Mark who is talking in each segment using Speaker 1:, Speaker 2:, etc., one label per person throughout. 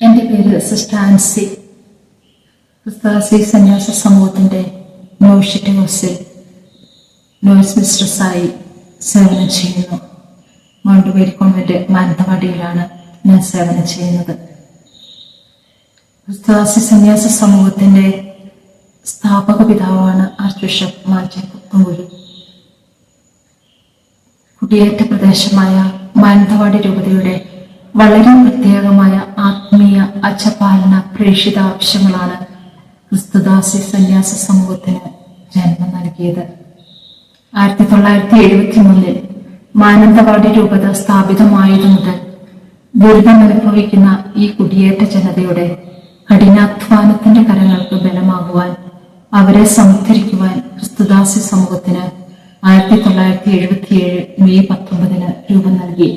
Speaker 1: എന്റെ പേര് സിസ്റ്റർ ആൻസി ക്രിസ്താസി സന്യാസ സമൂഹത്തിന്റെ നോഷിറ്റ് ഹൗസിൽ നോയ്സ് മിസ്ട്രസ്സായി സേവനം ചെയ്യുന്നു. മൗണ്ടുപേരി കോൺവെന്റ് മാനന്തവാടിയിലാണ് ഞാൻ സേവനം ചെയ്യുന്നത്. ക്രിസ്താസി സന്യാസ സമൂഹത്തിന്റെ സ്ഥാപക പിതാവാണ് ആർച്ച് ബിഷപ്പ് മാറ്റക്കുമ്പുഴി കുടിയേറ്റ പ്രദേശമായ മാനന്തവാടി രൂപതയുടെ വളരെ പ്രത്യേകമായ പ്രേക്ഷിത ആവശ്യങ്ങളാണ് ക്രിസ്തുദാസി സന്യാസ സമൂഹത്തിന് ജന്മം നൽകിയത്. ആയിരത്തി തൊള്ളായിരത്തി എഴുപത്തി മൂന്നിൽ മാനന്തവാടി രൂപത സ്ഥാപിതമായതു മുതൽ ദുരിതമനുഭവിക്കുന്ന ഈ കുടിയേറ്റ ജനതയുടെ കഠിനാധ്വാനത്തിന്റെ കരങ്ങൾക്ക് ബലമാകുവാൻ അവരെ സംസ്കരിക്കുവാൻ ക്രിസ്തുദാസി സമൂഹത്തിന് ആയിരത്തി തൊള്ളായിരത്തി എഴുപത്തിയേഴ് മെയ് പത്തൊമ്പതിന് രൂപം നൽകി.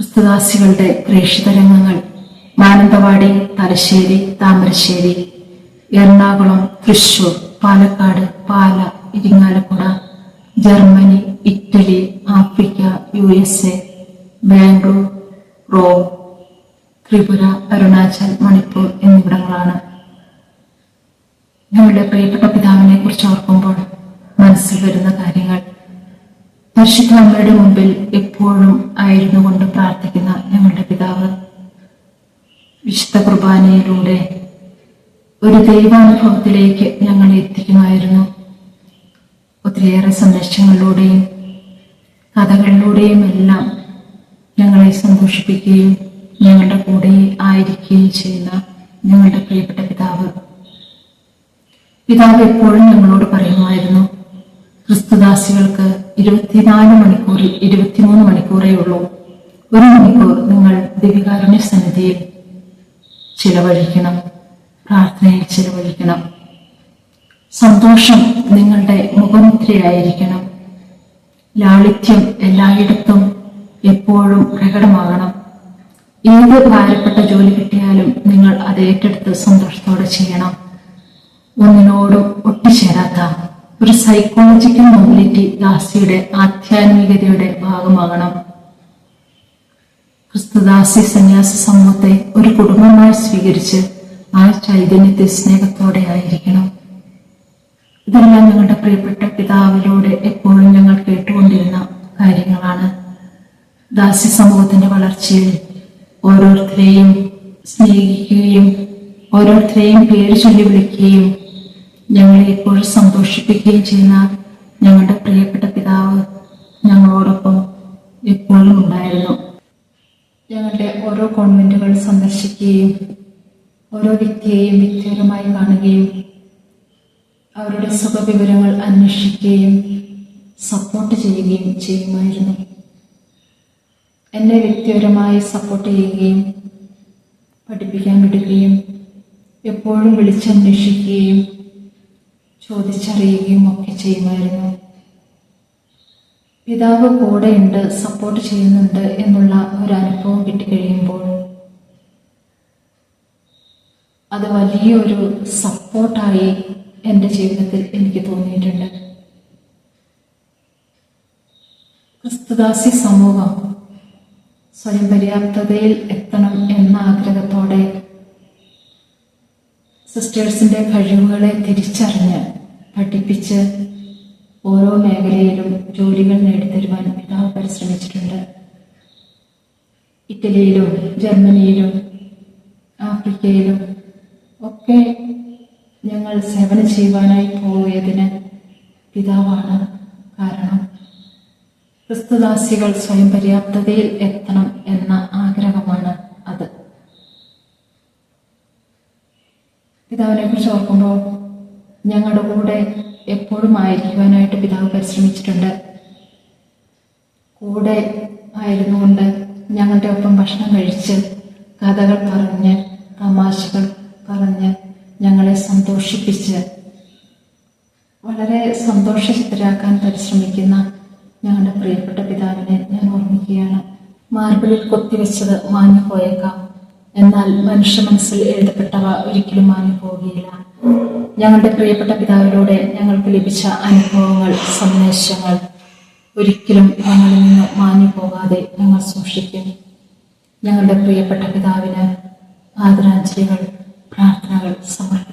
Speaker 1: ക്രിസ്തുദാസികളുടെ പ്രേക്ഷിത രംഗങ്ങൾ Mananthavady Thalassery Thamarassery Ernakulam Thrissur Palakkad Pala Irinjalakuda Germany Italy Africa U S A Bangalore Rome Tripura Arunachal Manipur എന്നിവിടങ്ങളാണ്. ഞങ്ങളുടെ പ്രിയപ്പെട്ട പിതാവിനെ കുറിച്ച് ഓർക്കുമ്പോൾ മനസ്സിൽ വരുന്ന കാര്യങ്ങൾ. പരിശുദ്ധ അമ്മയുടെ മുമ്പിൽ എപ്പോഴും ആയിരുന്നു കൊണ്ട് പ്രാർത്ഥിക്കുന്ന. വിശുദ്ധ കുർബാനയിലൂടെ ഒരു ദൈവാനുഭവത്തിലേക്ക് ഞങ്ങൾ എത്തിക്കുമായിരുന്നു. ഒത്തിരിയേറെ സന്ദേശങ്ങളിലൂടെയും കഥകളിലൂടെയും എല്ലാം ഞങ്ങളെ സന്തോഷിപ്പിക്കുകയും ഞങ്ങളുടെ കൂടെ ആയിരിക്കുകയും ചെയ്യുന്ന ഞങ്ങളുടെ പ്രിയപ്പെട്ട പിതാവ്. പിതാവ് എപ്പോഴും ഞങ്ങളോട് പറയുമായിരുന്നു ക്രിസ്തുദാസികൾക്ക് ഇരുപത്തിനാല് മണിക്കൂറിൽ ഇരുപത്തിമൂന്ന് മണിക്കൂറേ ഉള്ളൂ. ഒരു മണിക്കൂർ നിങ്ങൾ ദിവികാരുണ്യ സന്നിധിയിൽ ചിലവഴിക്കണം. പ്രാർത്ഥനയിൽ ചിലവഴിക്കണം. സന്തോഷം നിങ്ങളുടെ മുഖമുദ്രയായിരിക്കണം. ലാളിത്യം എല്ലായിടത്തും എപ്പോഴും പ്രകടമാകണം. ഏത് ഭാരപ്പെട്ട ജോലി കിട്ടിയാലും നിങ്ങൾ അത് ഏറ്റെടുത്ത് സന്തോഷത്തോടെ ചെയ്യണം. ഒന്നിനോടും ഒട്ടിച്ചേരാത്ത ഒരു സൈക്കോളജിക്കൽ മൊബിലിറ്റി ദാസിയുടെ ആധ്യാത്മികതയുടെ ഭാഗമാകണം. ക്രിസ്തുദാസി സന്യാസ സമൂഹത്തെ ഒരു കുടുംബമായി സ്വീകരിച്ച് ആ ചൈതന്യത്തെ സ്നേഹത്തോടെ ആയിരിക്കണം. ഇതെല്ലാം ഞങ്ങളുടെ പ്രിയപ്പെട്ട പിതാവിലൂടെ എപ്പോഴും ഞങ്ങൾ കേട്ടുകൊണ്ടിരുന്ന കാര്യങ്ങളാണ്. ദാസ്യ സമൂഹത്തിന്റെ വളർച്ചയിൽ ഓരോരുത്തരെയും സ്നേഹിക്കുകയും ഓരോരുത്തരെയും പേര് ചൊല്ലി വിളിക്കുകയും ഞങ്ങളെ എപ്പോഴും സന്തോഷിപ്പിക്കുകയും ചെയ്യുന്ന ഞങ്ങളുടെ പ്രിയപ്പെട്ട പിതാവ് ഞങ്ങളോടൊപ്പം എപ്പോഴും ഉണ്ടായിരുന്നു. ഓരോ കോൺവെന്റുകൾ സന്ദർശിക്കുകയും ഓരോ വ്യക്തിയെയും വ്യക്തിപരമായി കാണുകയും അവരുടെ സുഖവിവരങ്ങൾ അന്വേഷിക്കുകയും സപ്പോർട്ട് ചെയ്യുകയും ചെയ്യുമായിരുന്നു. എന്നെ വ്യക്തിപരമായി സപ്പോർട്ട് ചെയ്യുകയും പഠിപ്പിക്കാൻ വിടുകയും എപ്പോഴും വിളിച്ചന്വേഷിക്കുകയും ചോദിച്ചറിയുകയും ഒക്കെ ചെയ്യുമായിരുന്നു. പിതാവ് കൂടെയുണ്ട് സപ്പോർട്ട് ചെയ്യുന്നുണ്ട് എന്നുള്ള ഒരു അനുഭവം കിട്ടിക്കഴിയുമ്പോൾ അത് വലിയൊരു സപ്പോർട്ടായി എന്റെ ജീവിതത്തിൽ എനിക്ക് തോന്നിയിട്ടുണ്ട്. ക്രിസ്തുദാസി സമൂഹം സ്വയം പര്യാപ്തതയിൽ എത്തണം എന്ന ആഗ്രഹത്തോടെ സിസ്റ്റേഴ്സിന്റെ കഴിവുകളെ തിരിച്ചറിഞ്ഞ് പഠിപ്പിച്ച് ഓരോ മേഖലയിലും ജോലികൾ നേടിത്തരുവാൻ പിതാവ് പരിശ്രമിച്ചിട്ടുണ്ട്. ഇറ്റലിയിലും ജർമ്മനിയിലും ആഫ്രിക്കയിലും ഒക്കെ ഞങ്ങൾ സേവനം ചെയ്യുവാനായി പോയതിന് പിതാവാണ് കാരണം. ക്രിസ്തുദാസികൾ സ്വയം പര്യാപ്തതയിൽ എത്തണം എന്ന ആഗ്രഹമാണ് അത്. പിതാവിനെ കുറിച്ച് ഓർക്കുമ്പോൾ ഞങ്ങളുടെ കൂടെ എപ്പോഴും ആയിരിക്കുവാനായിട്ട് പിതാവ് പരിശ്രമിച്ചിട്ടുണ്ട്. കൂടെ ആയിരുന്നുകൊണ്ട് ഞങ്ങളുടെ ഒപ്പം ഭക്ഷണം കഴിച്ച് കഥകൾ പറഞ്ഞ് തമാശകൾ പറഞ്ഞ് ഞങ്ങളെ സന്തോഷിപ്പിച്ച് വളരെ സന്തോഷചിത്തരാക്കാൻ പരിശ്രമിക്കുന്ന ഞങ്ങളുടെ പ്രിയപ്പെട്ട പിതാവിനെ ഞാൻ ഓർമ്മിക്കുകയാണ്. മാർബിളിൽ കൊത്തിവെച്ചത് മാഞ്ഞു പോയേക്കാം എന്നാൽ മനുഷ്യ മനസ്സിൽ എഴുതപ്പെട്ടവ ഒരിക്കലും മാഞ്ഞു പോവുകയില്ല ഞങ്ങളുടെ പ്രിയപ്പെട്ട പിതാവിലൂടെ ഞങ്ങൾക്ക് ലഭിച്ച അനുഭവങ്ങൾ സന്ദേശങ്ങൾ ഒരിക്കലും ഞങ്ങളിൽ നിന്ന് മാഞ്ഞു പോകാതെ ഞങ്ങൾ സൂക്ഷിക്കും ഞങ്ങളുടെ പ്രിയപ്പെട്ട പിതാവിന് ആദരാഞ്ജലികൾ പ്രാർത്ഥനകൾ സമർപ്പിക്കുന്നു.